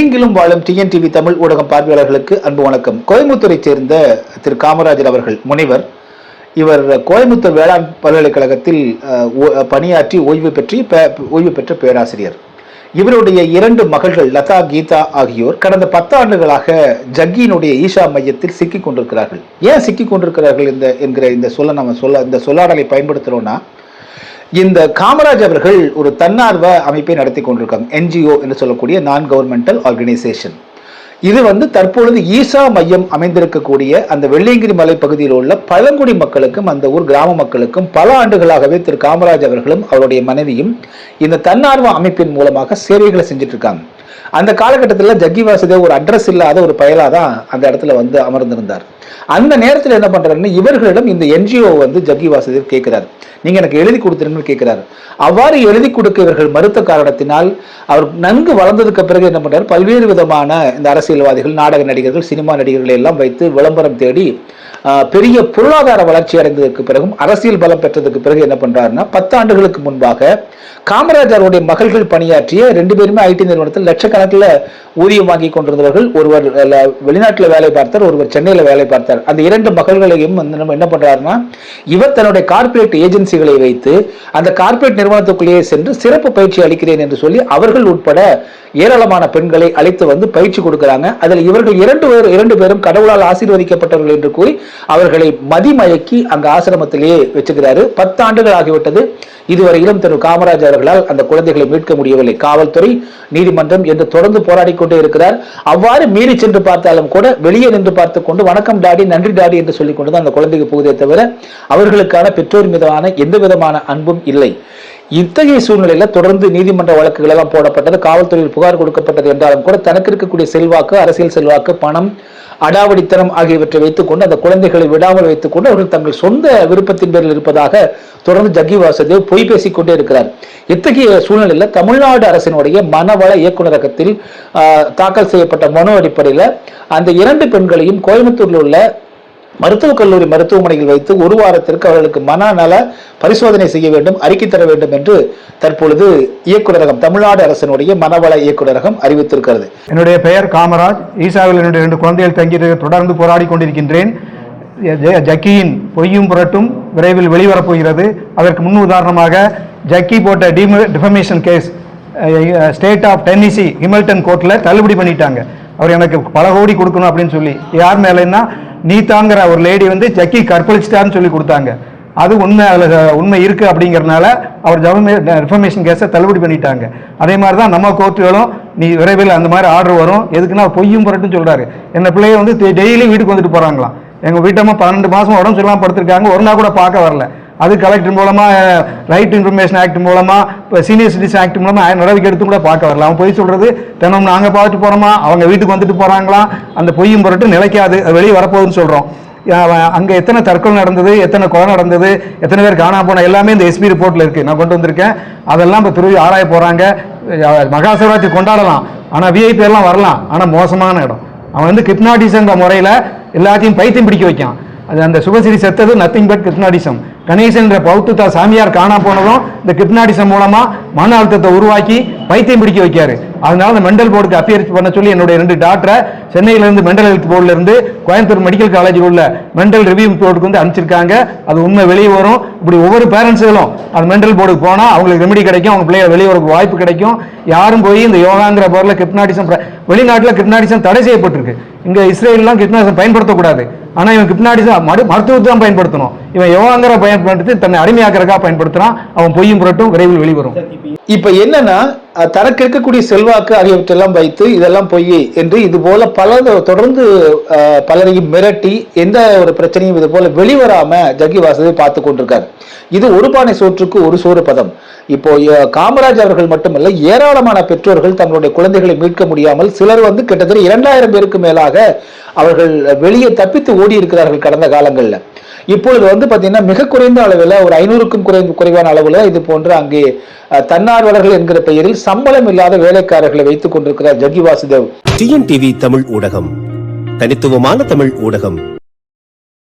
உலகெங்கிலும் வாழும் டிஎன்டிவி தமிழ் ஊடகம் பார்வையாளர்களுக்கு அன்பு வணக்கம். கோயம்புத்தூரை சேர்ந்த திரு காமராஜர் அவர்கள் முனைவர். இவர் கோயம்புத்தூர் வேளாண் பல்கலைக்கழகத்தில் பணியாற்றி ஓய்வு பெற்றி ஓய்வு பெற்ற பேராசிரியர். இவருடைய இரண்டு மகள்கள் லதா கீதா ஆகியோர் கடந்த பத்தாண்டுகளாக ஜக்கியினுடைய ஈஷா மையத்தில் சிக்கிக் கொண்டிருக்கிறார்கள். ஏன் சிக்கிக் கொண்டிருக்கிறார்கள் இந்த என்கிற இந்த சொல்ல நம்ம சொல்ல இந்த சொல்லாடலை பயன்படுத்துறோம்னா இந்த காமராஜ் அவர்கள் ஒரு தன்னார்வ அமைப்பை நடத்தி கொண்டிருக்காங்க. என்ஜிஓ என்று சொல்லக்கூடிய நான் கவர்மெண்டல் ஆர்கனைசேஷன் இது வந்து தற்பொழுது ஈசா மையம் அமைந்திருக்கக்கூடிய அந்த வெள்ளியங்கிரி மலை பகுதியில் உள்ள பழங்குடி மக்களுக்கும் அந்த ஊர் கிராம மக்களுக்கும் பல ஆண்டுகளாகவே திரு காமராஜ் அவர்களும் அவருடைய மனைவியும் இந்த தன்னார்வ அமைப்பின் மூலமாக சேவைகளை செஞ்சுட்டு இருக்காங்க. அந்த காலகட்டத்தில் ஜக்கி வாசுதேவ் ஒரு அட்ரஸ் இல்லாத ஒரு பயலாக தான் அந்த இடத்துல வந்து அமர்ந்திருந்தார். அந்த நேரத்தில் என்ன பண்றாருன்னு இவர்களிடம் இந்த என்ஜிஓ வந்து ஜக்கி வாசுதேவ் கேட்குறாரு நீங்க எனக்கு எழுதி கொடுத்துருங்கன்னு கேட்கிறாரு அவ்வாறு எழுதி கொடுக்க இவர்கள் மறுத்த காரணத்தினால் அவர் நன்கு வளர்ந்ததுக்கு பிறகு என்ன பண்றாரு? பல்வேறு விதமான இந்த அரசியல்வாதிகள் நாடக நடிகர்கள் சினிமா நடிகர்களை எல்லாம் வைத்து விளம்பரம் தேடி பெரிய பொருளாதார வளர்ச்சி அடைந்ததற்கு பிறகும் அரசியல் பலம் பெற்றதுக்கு பிறகு என்ன பண்றாருன்னா பத்து ஆண்டுகளுக்கு முன்பாக காமராஜருடைய மகள்கள் பணியாற்றிய ரெண்டு பேருமே ஐடி நிறுவனத்தில் லட்சக்கணக்கான லட்சக்கணக்கில் ஊதியம் வாங்கி கொண்டிருந்தவர்கள் ஒருவர் வெளிநாட்டில் வேலை பார்த்தார் ஒருவர் சென்னையில் வேலை பார்த்தார். அந்த இரண்டு மகள்களையும் வந்து நம்ம என்ன பண்றாருன்னா இவர் தன்னுடைய கார்ப்பரேட் ஏஜென்சிகளை வைத்து அந்த கார்ப்பரேட் நிறுவனத்துக்குள்ளேயே சென்று சிறப்பு பயிற்சி அளிக்கிறேன் என்று சொல்லி அவர்கள் உட்பட ஏராளமான பெண்களை அழைத்து வந்து பயிற்சி கொடுக்கிறாங்க. அதில் இவர்கள் இரண்டு பேர் இரண்டு பேரும் கடவுளால் ஆசீர்வதிக்கப்பட்டவர்கள் என்று கூறி அவர்களை மதிமயக்கி அங்கு ஆசிரமத்திலேயே வச்சுக்கிறாரு. பத்து ஆண்டுகள் ஆகிவிட்டது. இதுவரையிலும் திரு காமராஜ் அவர்களால் அந்த குழந்தைகளை மீட்க முடியவில்லை. காவல்துறை நீதிமன்றம் என்று தொடர்ந்து போராடி கொண்டே இருக்கிறார். அவ்வாறு மீறி சென்று பார்த்தாலும் கூட வெளியே நின்று பார்த்து கொண்டு வணக்கம் டாடி நன்றி டாடி என்று சொல்லிக் கொண்டு தான் அந்த குழந்தைக்கு போகுதே தவிர அவர்களுக்கான பெற்றோர் மீதான எந்த விதமான அன்பும் இல்லை. இத்தகைய சூழ்நிலையில தொடர்ந்து நீதிமன்ற வழக்குகள் எல்லாம் போடப்பட்டது காவல்துறையில் புகார் கொடுக்கப்பட்டது என்றாலும் கூட தனக்கு இருக்கக்கூடிய செல்வாக்கு அரசியல் செல்வாக்கு பணம் அடாவடித்தனம் ஆகியவற்றை வைத்துக்கொண்டு அந்த குழந்தைகளை விடாமல் வைத்துக்கொண்டு அவர்கள் தங்கள் சொந்த விருப்பத்தின் பேரில் இருப்பதாக தொடர்ந்து ஜக்கி வாசுதேவ் பொய் பேசிக் கொண்டே இருக்கிறார். இத்தகைய சூழ்நிலையில தமிழ்நாடு அரசினுடைய மனவள இயக்குநரகத்தில் ஆஹ், தாக்கல் செய்யப்பட்ட மனு அடிப்படையில் அந்த இரண்டு பெண்களையும் கோயம்புத்தூரில் உள்ள மருத்துவக் கல்லூரி மருத்துவமனையில் வைத்து ஒரு வாரத்திற்கு அவர்களுக்கு மனநல பரிசோதனை செய்ய வேண்டும் அறிக்கை தர வேண்டும் என்று தற்பொழுது இயக்குநரகம் தமிழ்நாடு அரசினுடைய மனவள இயக்குநரகம் அறிவித்திருக்கிறது. என்னுடைய பெயர் காமராஜ். ஈசாவில் என்னுடைய ரெண்டு குழந்தைகள் தங்கி தொடர்ந்து போராடி கொண்டிருக்கின்றேன். ஜக்கியின் பொய்யும் புரட்டும் விரைவில் வெளிவரப் போகிறது. அதற்கு முன் உதாரணமாக ஜக்கி போட்ட டிம defamation case state of Tennessee Hamilton கோர்ட்டில் தள்ளுபடி பண்ணிட்டாங்க. அவர் எனக்கு பல கோடி கொடுக்கணும் அப்படின்னு சொல்லி. யார் மேலேன்னா நீதாங்கிற ஒரு லேடி வந்து ஜக்கி கற்பழிச்சிட்டாருன்னு சொல்லி கொடுத்தாங்க. அது உண்மை அதில் உண்மை இருக்குது அப்படிங்கிறனால அவர் ஜவமே ரிஃபர்மேஷன் கேஸை தள்ளுபடி பண்ணிட்டாங்க. அதே மாதிரி தான் நம்ம கோர்ட்டுகளும் நீ விரைவில் அந்த மாதிரி ஆர்டர் வரும். எதுக்குன்னா பொய்யும் புரட்டும் சொல்கிறாரு என்ன பிள்ளைய வந்து டெய்லி வீட்டுக்கு வந்துட்டு போகிறாங்களாம் எங்கள் வீட்டம்மா பன்னெண்டு மாதம் உடம்பு சொல்லாமல் படுத்திருக்காங்க. ஒரு நாள் கூட பார்க்க வரல. அது கலெக்டர் மூலமாக ரைட் இன்ஃபர்மேஷன் ஆக்ட் இப்போ சீனியர் சிட்டிசன் ஆக்ட் மூலமாக நடவடிக்கை எடுத்து கூட பார்க்க வரல அவன் பொய் சொல்கிறது தினம் நாங்கள் பார்த்துட்டு போகிறோமா அவங்க வீட்டுக்கு வந்துட்டு போகிறாங்களா அந்த பொய்யும் பொருட்டு நிலைக்காது. அது வெளியே வரப்போகுதுன்னு சொல்கிறோம் அவன் எத்தனை தற்கொலை நடந்தது எத்தனை கொலை நடந்தது எத்தனை பேர் காணாமல் போன எல்லாமே இந்த எஸ்பி ரிப்போர்ட்டில் இருக்குது நான் கொண்டு வந்திருக்கேன். அதெல்லாம் இப்போ துருவி ஆராய போகிறாங்க மகா சிவராத்திரி கொண்டாடலாம். ஆனால் விஐபி எல்லாம் வரலாம். ஆனால் மோசமான இடம். அவன் வந்து கிப்னாட்டிசங்கிற முறையில் எல்லாத்தையும் பைத்தியம் பிடிக்க வைக்கான். அது அந்த சுபசிரி செத்தது நத்திங் பட் கிப்னாடிசம் கணேசன்ற பௌத்தத்தை சாமியார் காணா போனதும் இந்த கிப்னாடிசம் மூலமா மன அழுத்தத்தை உருவாக்கி பைத்தியம் பிடிக்க வைக்காரு அதனால அந்த மெண்டல் போர்டுக்கு அப்பியர் பண்ண சொல்லி என்னுடைய ரெண்டு டாக்டரை சென்னையில இருந்து மெண்டல் ஹெல்த் போர்டுல இருந்து கோயம்புத்தூர் மெடிக்கல் காலேஜ் உள்ள மெண்டல் ரிவ்யூ போர்டுக்கு வந்து அனுப்பிச்சிருக்காங்க. அது உண்மை வெளியே வரும். இப்படி ஒவ்வொரு பேரண்ட்ஸுகளும் அது மெண்டல் போர்டுக்கு போனா அவங்களுக்கு ரெமெடி கிடைக்கும். அவங்க பிள்ளைய வெளியே வரக்கு வாய்ப்பு கிடைக்கும். யாரும் போய் இந்த யோகாங்கிற போர்ல கிப்னாடிசம் வெளிநாட்டில் கிப்னாடிசம் தடை செய்யப்பட்டிருக்கு. இங்க இஸ்ரேல்லாம் கிப்னாடிசம் பயன்படுத்தக்கூடாது. ஆனா இவன் கிப்னாடிசம் மறு மருத்துவத்தை தான் பயன்படுத்தணும். இவன் யோகாங்கிற பயன்படுத்தி தன்னை அடிமையாக்கிறக்கா பயன்படுத்துறான். அவன் பொய்யும் புரட்டும் விரைவில் வெளிவரும். இப்ப என்னன்னா தனக்கு இருக்கக்கூடிய செல்வாக்கு ஆகியவற்றெல்லாம் வைத்து இதெல்லாம் பொய் என்று இது போல பல தொடர்ந்து அஹ், பலரையும் மிரட்டி எந்த ஒரு பிரச்சனையும் இது போல வெளிவராம ஜக்கி வாசுதேவ் பார்த்து கொண்டிருக்காரு. இது ஒரு பானை சோற்றுக்கு ஒரு சோறு பதம். இப்போ காமராஜ் அவர்கள் மட்டுமல்ல ஏராளமான பெற்றோர்கள் தங்களுடைய குழந்தைகளை மீட்க முடியாமல் சிலர் வந்து கிட்டத்தட்ட இரண்டாயிரம் பேருக்கு மேலாக அவர்கள் வெளியே தப்பித்து ஓடி இருக்கிறார்கள் கடந்த காலங்களில். இப்பொழுது வந்து பாத்தீங்கன்னா மிக குறைந்த அளவில் ஒரு ஐநூறுக்கும் குறை குறைவான அளவில் இது போன்ற அங்கே அஹ், தன்னார்வலர்கள் என்கிற பெயரில் சம்பளம் இல்லாத வேலைக்காரர்களை வைத்துக் கொண்டிருக்கிறார் ஜக்கி வாசுதேவ். டிஎன்டிவி தமிழ் ஊடகம் தனித்துவமான தமிழ் ஊடகம்.